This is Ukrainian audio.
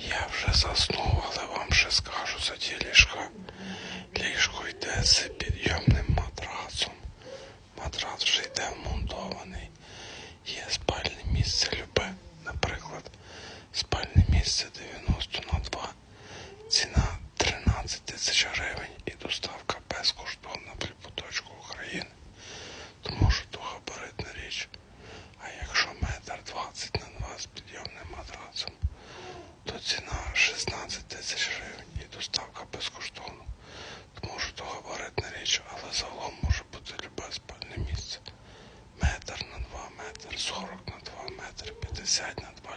Я вже заснув, але вам ще скажу за ті ліжка. Ліжко йде з підйомним матрацом. Матрац вже йде вмонтований. Є спальне місце любе. Наприклад, спальне місце 90 на 2. Ціна 13 тисяч гривень і доставка безкоштовна в любу точку України. Тому що то габаритна річ. А якщо метр 20 на 2 з підйомним матрацом, то ціна 16 тисяч гривень і доставка безкоштовна. Тому що то габаритна річ, але загалом може бути любе спальне місце. Метр на 2 метр, 40 на 2 метри, 50 на 2